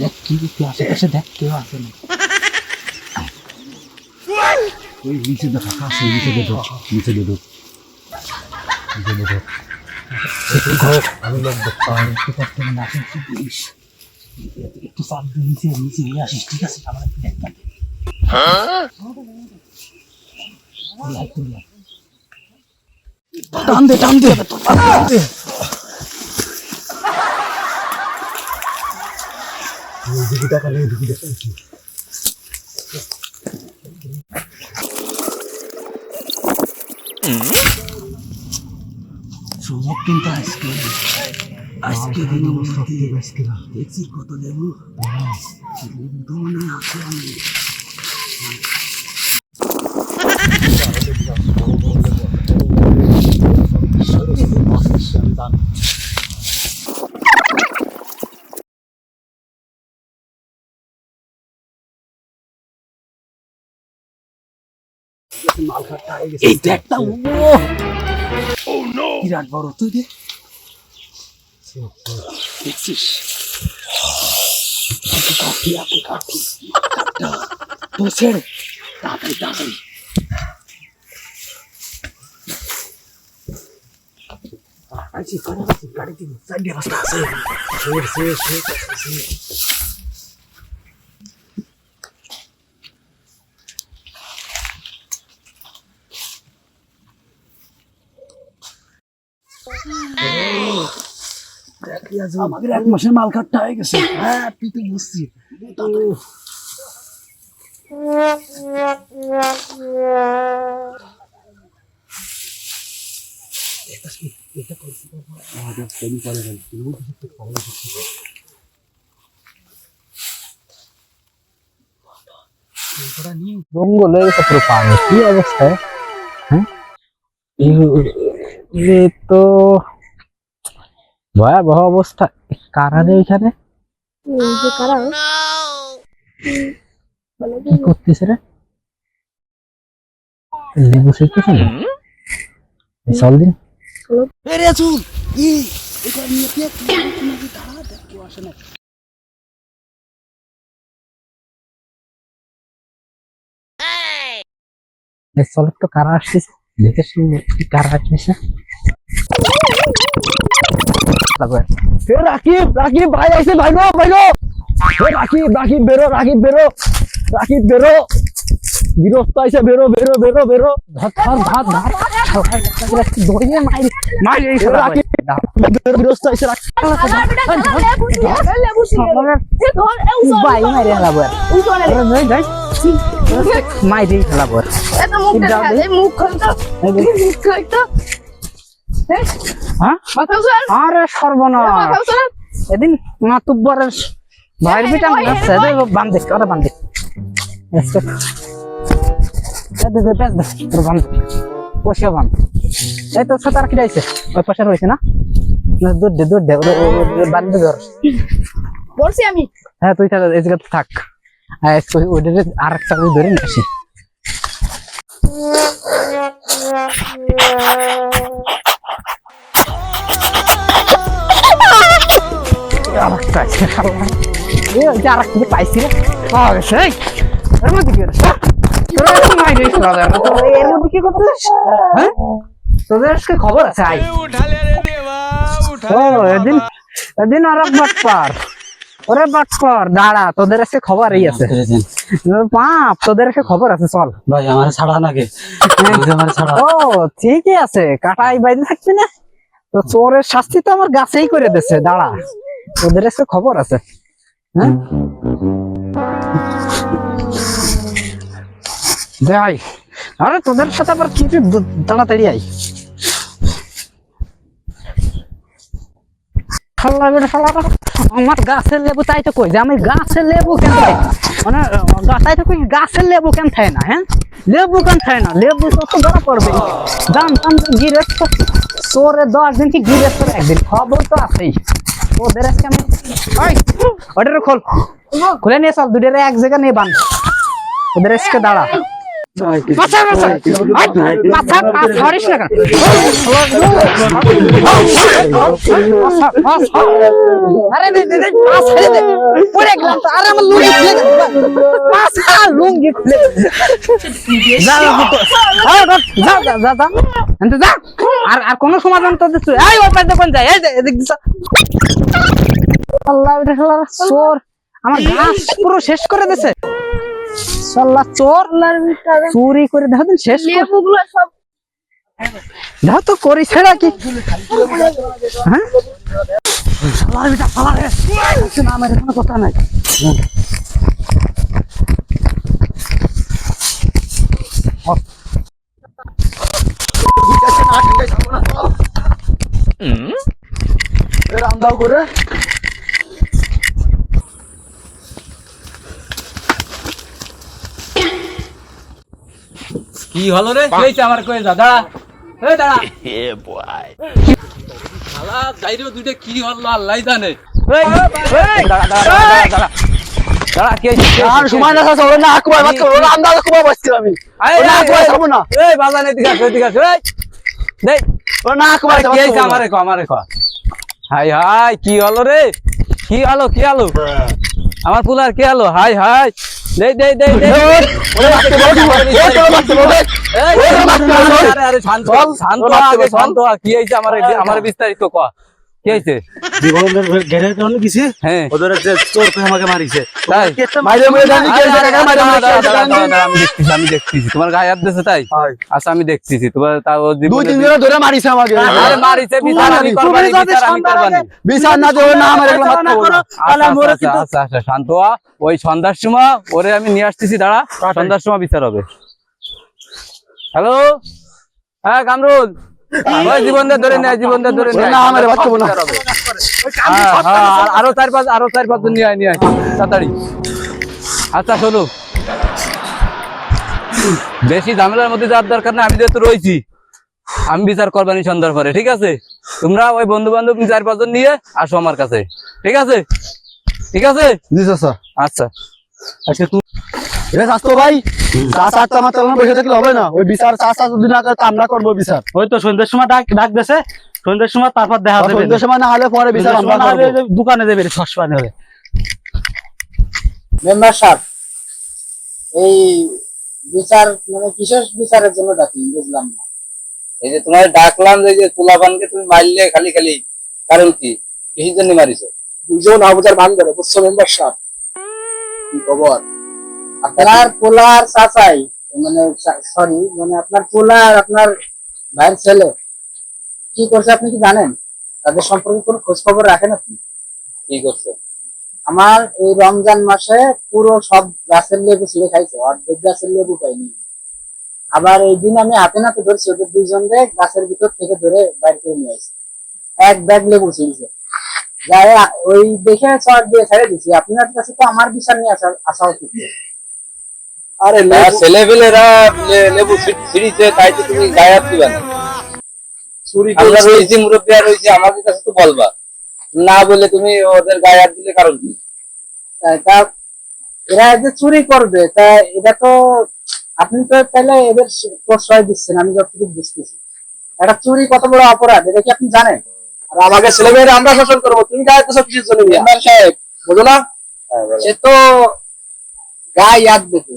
দেখ কি আশেপাশে দেখ কেউ আছে না ওই নিচে দেখো নিচে দেখো। আমি লোক দেখতাম একটু করতে চাপ দিয়ে নিচে নিয়ে আসিস ঠিক আছে আমার একটু দেখতাম টান দে টান দে টান দে কিন্তু আজকে আজকে দিনে আজকে দেখছি কত লেবু। লেবু মনে আছে আমি এই দেখটা ও বিরাট বড় তুই দেখ দেখছিস আপনি কাঠি আপনি কাঠি কাঠটা তো ছেড়ে তাড়াতাড়ি তাড়াতাড়ি আছি কানে আছি গাড়ি দিন সাইডে রাস্তা আছে শের শের শের আমাদের এক মাসের মাল কাটটা হয়ে গেছে। হ্যাঁ তুই তো বুঝছি জঙ্গলে গেছে পুরো পানি কি অবস্থা? হ্যাঁ? তো ভয়াবহ অবস্থা। কারারে ওইখানে কারা? কি করতেছে রে? লেবু শিখতেছে না চল দিন। রে চুল! তো কারা আসতেছে? দেখে শুনে কারা আসতেছে? তারপর রাকিব রাকিব ভাই আইছে ভাই গো ভাই গো এ রাকিব রাকিব বেরো রাকিব বেরো। রাকিব বেরো। বিরস্ত আইছে বেরো বেরো বেরো বেরো। ধর ধর ধর ধর দড়িয়ে রাকিব রাকিব। মাইরে আর মুখ মুখ হ্যাঁ? আরে সর্বনাশ! এদিন মাতুব্বরের ভাইয়ের বিটা মনে হচ্ছে বান্ধে ওরা বান্ধে পয়সা এই তো সাতার ওই রয়েছে না? না দূর দে দূর দে বান্ধে ধর। বলছি আমি। হ্যাঁ তুই তাহলে এই জায়গাতে থাক। আর আর এক ধরে নিয়ে আসি। আরেকটা আছে ওই? হ্যাঁ? তোদের আজকে খবর আছে ওরে দাঁড়া তোদের আজকে খবর এই আছে পাপ তোদের আজকে খবর আছে চল ভাই আমার ছাড়া নাকি ও ঠিকই আছে কাটাই বাইরে থাকবি না তো চোরের শাস্তি তো আমার গাছেই করে দিচ্ছে দাঁড়া তোদের আজকে খবর আছে। হ্যাঁ? আরে তোদের সাথে আবার কি তাড়াতাড়ি আই আমার গাছের লেবু তাই তো কই যে, আমি গাছের লেবু কেন মানে তাই তো কই, গাছের লেবু কেন খাই না হ্যাঁ? লেবু কেন খাই না? লেবু তো তো ধরা পড়বে। দাম গিরে তো চোরে দশ দিন কি গিরে তোর একদিন? খবর তো আছেই। ওদের আজকে আমি ওই ওটারে খোল। খুলে নিয়ে চল দুটারে এক জায়গা নিয়ে বান। ওদের আজকে দাঁড়া। হরিস না আরে দে পড়ে গেলাম তো। আরে আমার লুঙ্গি খুলে গেল পাস লুঙ্গি খুলে যা যা যা যা যা যা আর আর কোন সমাধান তো দিছ এই কোন যায় এই এদিক দিছ আল্লাহ চোর আমার গাছ পুরো শেষ করে দিছে। শালা চোর চুরি করে দেখো শেষ করে। সব দেখো তো করি ছেড়া কি হ্যাঁ শালা বেটা শালা আচ্ছা, না আমার কোনো কথা নাই। রাম দাও করে কি হলো রে? এই আমার কই যা দাঁড়া। এই দাঁড়া। শালা যাইরো দুইটা কি হলো আল্লাহ জানে। এই এই দাঁড়া দাঁড়া দাঁড়া দাঁড়া দাঁড়া। কি হইছে আর সময় না আছে ওরা না। আকুবাই মাত্র ওরা আন্দাজ কুবা বসছি আমি ওরা না। এই এই। দেই ওরা না আকুবাই কি হইছে আমারে কো আমারে কো। হাই হাই কি হলো রে? কি হলো কি হলো? আমার পুলার কি হলো? হাই হাই। দেই দেই দেই দেই ওরে মারতে বলছি ওরে মারতে বলছি এই, ওরে মারতে বলছি আরে আরে শান্ত শান্ত আগে শান্ত কি হইছে আমার আমার বিস্তারিত ক কি হইছে? জীবনের ঘেরের কারণে গেছি হ্যাঁ। ওদের যে চোর করে আমাকে মারিছে তাই? মাইরে মেরে জানি কে আরে, আরে, জায়গা মাইরে দাঁড়া, মেরে দাঁড়া, কে দাঁড়া, জানি দাঁড়া, আমি দেখতেছি আমি দেখতেছি। তোমার গায়ে হাত দিয়েছে তাই? আচ্ছা আমি দেখতেছি। তোমার তাও দুই তিন জন ধরে মারিছে আমাকে। আরে মারিছে বিচার আমি করবানি বিচার আমি করবানি। বিচার না দেবে না আমার এগুলো মারতে বলো। আচ্ছা আচ্ছা শান্ত ওই সন্ধ্যার সময় ওরে আমি নিয়ে আসতেছি দাঁড়া। সন্ধ্যার সময় বিচার হবে। হ্যালো হ্যাঁ কামরুল? ধরে নেয় জীবনদের ধরে নেয় না, আমারে বাচ্চা বোনা। বিচার হবে। হ্যাঁ, হ্যাঁ, আর- আরও চার পাঁচ আরও চার পাঁচ জন নিয়ে আয় নিয়ে আয় তাড়াতাড়ি আচ্ছা শোনো বেশি ঝামেলার মধ্যে যাওয়ার দরকার না আমি যেহেতু রয়েছি আমি বিচার করবানি সন্ধ্যার পরে ঠিক আছে তোমরা ওই বন্ধু বান্ধব চার পাঁচজন নিয়ে আসো আমার কাছে ঠিক আছে ঠিক আছে জি স্যার আচ্ছা আজকে তুই এটা স্বাস্থ্য ভাই চা চা আমার চালানো বসে থাকলে হবে না। ওই বিচার চা চা যদি না করে আমরা করব বিচার। ওই তো সন্ধ্যের সময় ডাক ডাক দেছে। সন্ধ্যের সময় তারপর দেখা যাবে সন্ধ্যের সময় না হলে পরে বিচার আমরা সময় না হলে করব। যে দোকানে দেবে সসপানি হবে। মেম্বার সাহেব এই বিচার মানে বিচারের জন্য ডাকি বুঝলাম না। এই যে তোমার ডাকলাম যে তুলাবানকে তুমি মারলে খালি খালি কারণ কি? কিসের জন্য মারিছো? দুজন আবুজার ভান ধরে বুঝছ মেম্বার সাহেব? কি খবর? আপনার পোলার চাচাই মানে সরি মানে আপনার পোলা আর আপনার ভাইয়ের ছেলে কি করছে আপনি কি জানেন? তাদের সম্পর্কে কোনো খোঁজ খবর রাখেন আপনি? কি করছ? আমার এই রমজান মাসে পুরো সব গাছের লেবু ছিঁড়ে খাইছে অর্ধেক গাছের লেবু পাইনি। আবার এই দিন আমি হাতে নাতে ধরছি ওদের দুইজনরে গাছের ভিতর থেকে ধরে বাইর করে নিয়ে আসছি। এক ব্যাগ লেবু ছিঁড়ছে। যাই ওই দেখে চট দিয়ে ছেড়ে দিছি আপনার কাছে তো আমার বিচার নিয়ে আসা আসা উচিত আরে লেবু ছিট- ছিঁড়িছে তাই তো তুমি গায়ে হাত দিবা না। চুরি আমরা রয়েছি মুরব্বীরা রয়েছে আমাদের কাছে তো বলবা। না বলে তুমি ওদের গায়ে হাত দিলে কারণ কি? তা এরা যে চুরি করবে তা এটা তো আপনি তো তাহলে এদের প্রশ্রয় দিচ্ছেন আমি যতটুকু বুঝতেছি। এটা চুরি কত বড় অপরাধ এটা কি আপনি জানেন? আর আমাকে ছেলেমেয়েরা আমরা শাসন করব তুমি গায়ে তো সব কিছু চলে মেম্বার সাহেব বুঝো না? সে তো গায়ে সে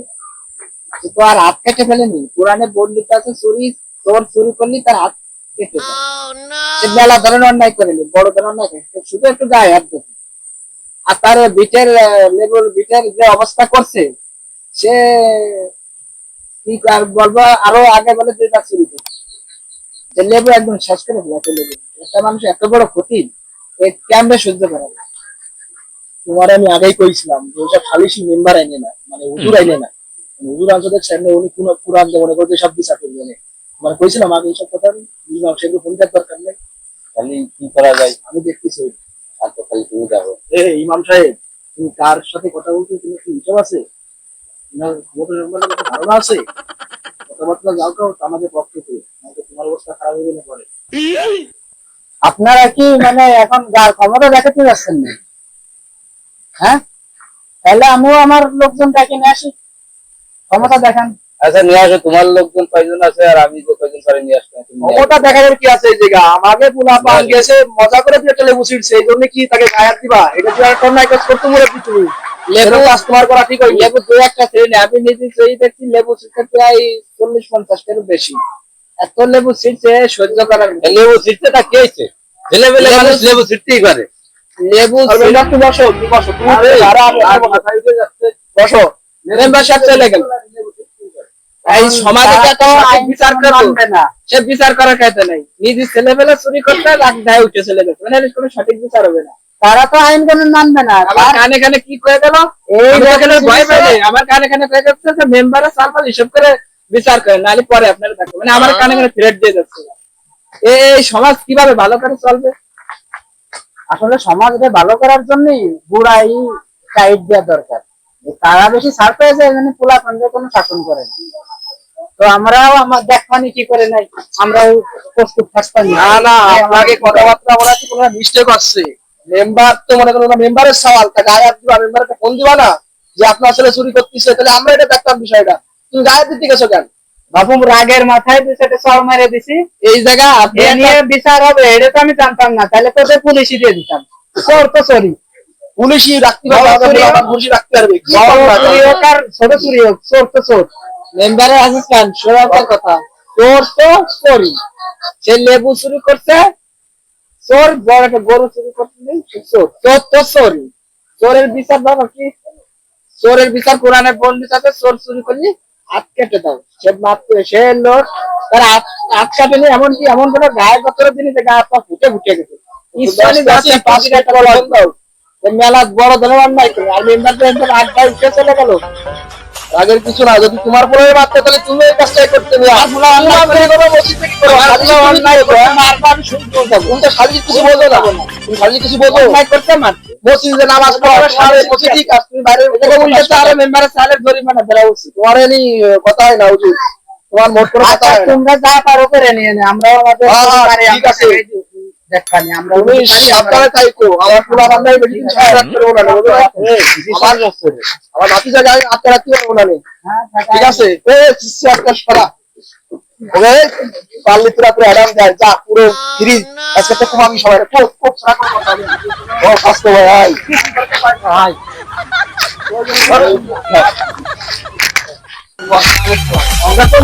তো আর হাত কেটে ফেলেনি। বর্ণিত আছে চুরি তোর চুরি করলি তার হাত কেটে সে মেলা ধরনের অন্যায় করেনি বড় ধরনের অন্যায়। শুধু একটু গায়ে হাত আর তার বিটের লেবুর বিটের যে অবস্থা করছে সে কি আর বলব আরও আগে বলে যে তার চুরি করছে যে লেবু একদম শেষ করে ফেলেছে লেবু। একটা মানুষ এত বড় ক্ষতি এই ক্যাম্পে সহ্য করে না? তোমার আমি আগেই কইছিলাম যে ওইসব খালিসি মেম্বার আইনে না মানে হুজুর আইনে না। হুজুর উনি কোন মনে করতে সব বিচার করবে মানে কইছিলাম আগে এইসব কথা বুঝলাম সেগুলো ফোন দরকার নেই। খালি কি করা যায়? আমি দেখতেছি। আর তো খালি তুমি যাব? এ ইমাম সাহেব তুমি কার সাথে কথা বলছো? তুমি কি হিসাব আছে? তোমার ক্ষমতা সম্পর্কে ধারণা আছে? কথাবার্তা যাও তো আমাদের পক্ষে থেকে। তোমার অবস্থা খারাপ হয়ে গেলে পরে। আপনারা কি মানে এখন যার ক্ষমতা দেখাতে যাচ্ছেন না? হ্যাঁ? তাহলে আমিও আমার লোকজন ডেকে নিয়ে আসি। ক্ষমতা দেখান। আচ্ছা নিয়ে আসো তোমার লোকজন কয়জন আছে আর আমি যে কয়জন পরে নিয়ে আসব। ক্ষমতা দেখানোর কি আছে এই জায়গা? আমাকে পোলা পান গেছে মজা করে দিয়ে লেবু ছিটছে এই জন্য কি তাকে গায়াত দিবা? এটা কি একটা অন্যায় কাজ করতে মরে কি লেবু কাজ তোমার করা ঠিক হয় লেবু দু একটা শ্রেণি আমি নিজে সেই দেখছি লেবু ছিটতে প্রায় চল্লিশ পঞ্চাশ টাকার বেশি। এত লেবু ছিটছে সহ্য করার লেবু ছিটতে তা কে হয়েছে? ছেলেবেলে মানুষ লেবু ছিটতেই পারে। লেবু বসো তুমি বসো। তুমি বসো। মেম্বার সাহেব চলে গেল। এই সমাজে তো বিচার করবে না। সে বিচার করার নাই। ছেলেবেলা চুরি করতে রাত উঠে চলে গেছে। মানে কোনো সঠিক বিচার হবে না। তারা তো আইন কানুন মানবে না। আমার কানে কানে কি কয়ে গেল? এই ভয় পাই আমার কানে কানে কয়ে যাচ্ছে যে হিসাব করে বিচার করে নাহলে পরে আপনারা দেখবেন মানে আমার কানে কানে থ্রেট দিয়ে যাচ্ছে। এই সমাজ কীভাবে ভালো করে চলবে? আসলে সমাজকে ভালো করার জন্যই বুড়াই টাইট দেওয়া দরকার। তারা বেশি পেয়েছে এই জন্য পোলা খন্ডে কোনো শাসন করে না। তো আমরাও আমার দেখবানি কি করে নাই আমরাও প্রস্তুত থাকতাম না। না আপনাকে কথাবার্তা বলা কি কোনো মিস্টেক হচ্ছে মেম্বার তো মনে করো মেম্বারের সওয়াল তা গায়ে দিবা মেম্বারকে ফোন দিবা না যে আপনার ছেলে চুরি করতেছে তাহলে আমরা এটা দেখতাম বিষয়টা। তুমি গায়ে দিতে গেছো কেন? বাবু রাগের মাথায় বিষয়টা সর মেরে দিছি। এই জায়গা এ নিয়ে বিচার হবে এটা তো আমি জানতাম না তাহলে তোদের পুলিশই দিয়ে দিতাম। চোর তো চোরি। পুলিশই রাখতে পারবে পুলিশই রাখতে পারবে। ছোট চুরি হোক চোর তো চোর মেম্বারে আসিস সোজা কথা। চোর তো চোরি সে লেবু চুরি করছে চোর বড় একটা গরু চুরি চোর। চোর তো চোরি চোরের বিচার দাও কি? চোরের বিচার কোরআনে বর্ণিত আছে চোর চুরি করলি? হাত কেটে দাও। সে মাত্র সে লোক তার হাত হাত কাটেনি এমন কি এমন কোন গায়ে বছরের দিনই যে গায়ে পা ফুটে ফুটে গেছে। ইসলামী যাচ্ছে পাঁচ দাও মেলা বড় ধরনের অন্যায় করে আর মেম্বার তো একদম আট ভাই উঠে চলে গেল। আগের কিছু না যদি তোমার পোলার বাচ্চা তাহলে তুমি এই কাজটাই করতে তুমি শালি কিছু বলো না। তুমি শালি কিছু বলো অন্যায় করতে মার মসজিদে নামাজ পড়া সারে মসজিদ ঠিক আছে তুমি বাইরে এটা বলতে তাহলে মেম্বারের সালের জরিমানা দেওয়া উচিত তোমার এনি কথা হয় না উচিত তোমার মোট কোনো কথা হয় তোমরা যা পারো করে নিয়ে নে আমরা আমাদের ঠিক আছে। ঠিক আছে? শিষ্য একটা সরা। ওকে? পারলে তোরা পুরো অ্যাডাম যায় যা পুরো ফ্রি। আজকে তো তোমার আমি সবাই খুব খুব সারা করে। ও কষ্ট ভাই ভাই আমরা তো